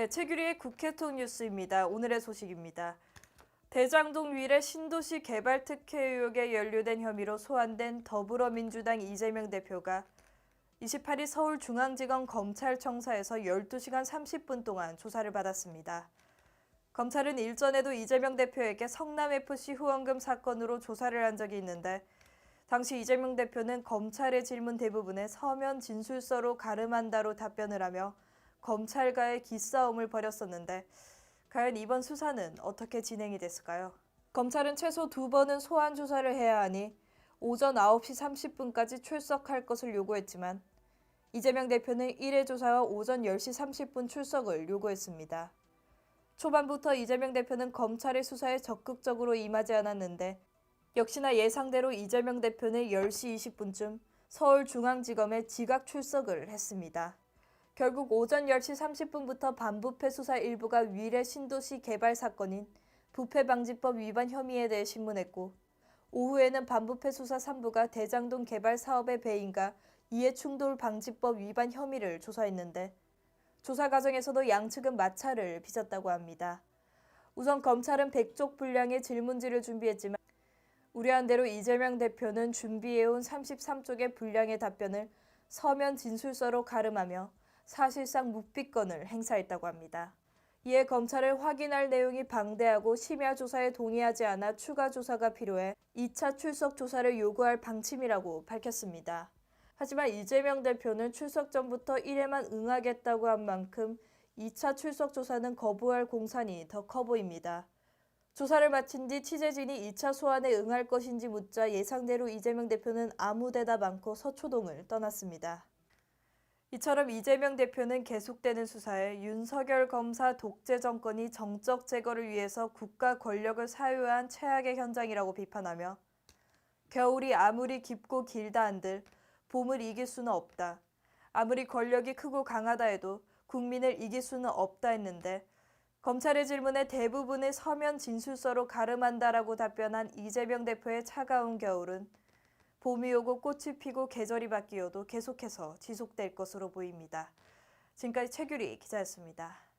네, 최규리의 국회통 뉴스입니다. 오늘의 소식입니다. 대장동 위례 신도시 개발 특혜 의혹에 연루된 혐의로 소환된 더불어민주당 이재명 대표가 28일 서울중앙지검 검찰청사에서 12시간 30분 동안 조사를 받았습니다. 검찰은 일전에도 이재명 대표에게 성남FC 후원금 사건으로 조사를 한 적이 있는데 당시 이재명 대표는 검찰의 질문 대부분에 서면 진술서로 가름한다로 답변을 하며 검찰과의 기싸움을 벌였었는데 과연 이번 수사는 어떻게 진행이 됐을까요? 검찰은 최소 두 번은 소환 조사를 해야 하니 오전 9시 30분까지 출석할 것을 요구했지만 이재명 대표는 1회 조사와 오전 10시 30분 출석을 요구했습니다. 초반부터 이재명 대표는 검찰의 수사에 적극적으로 임하지 않았는데 역시나 예상대로 이재명 대표는 10시 20분쯤 서울중앙지검에 지각 출석을 했습니다. 결국 오전 10시 30분부터 반부패 수사 일부가 위례 신도시 개발 사건인 부패방지법 위반 혐의에 대해 신문했고 오후에는 반부패 수사 3부가 대장동 개발 사업의 배인과 이해충돌 방지법 위반 혐의를 조사했는데 조사 과정에서도 양측은 마찰을 빚었다고 합니다. 우선 검찰은 백족 분량의 질문지를 준비했지만 우려한 대로 이재명 대표는 준비해온 33쪽의 분량의 답변을 서면 진술서로 가름하며 사실상 묵비권을 행사했다고 합니다. 이에 검찰을 확인할 내용이 방대하고 심야 조사에 동의하지 않아 추가 조사가 필요해 2차 출석 조사를 요구할 방침이라고 밝혔습니다. 하지만 이재명 대표는 출석 전부터 1회만 응하겠다고 한 만큼 2차 출석 조사는 거부할 공산이 더 커 보입니다. 조사를 마친 뒤 취재진이 2차 소환에 응할 것인지 묻자 예상대로 이재명 대표는 아무 대답 않고 서초동을 떠났습니다. 이처럼 이재명 대표는 계속되는 수사에 윤석열 검사 독재 정권이 정적 제거를 위해서 국가 권력을 사유한 최악의 현장이라고 비판하며 겨울이 아무리 깊고 길다 한들 봄을 이길 수는 없다. 아무리 권력이 크고 강하다 해도 국민을 이길 수는 없다 했는데 검찰의 질문에 대부분을 서면 진술서로 가름한다라고 답변한 이재명 대표의 차가운 겨울은 봄이 오고 꽃이 피고 계절이 바뀌어도 계속해서 지속될 것으로 보입니다. 지금까지 최규리 기자였습니다.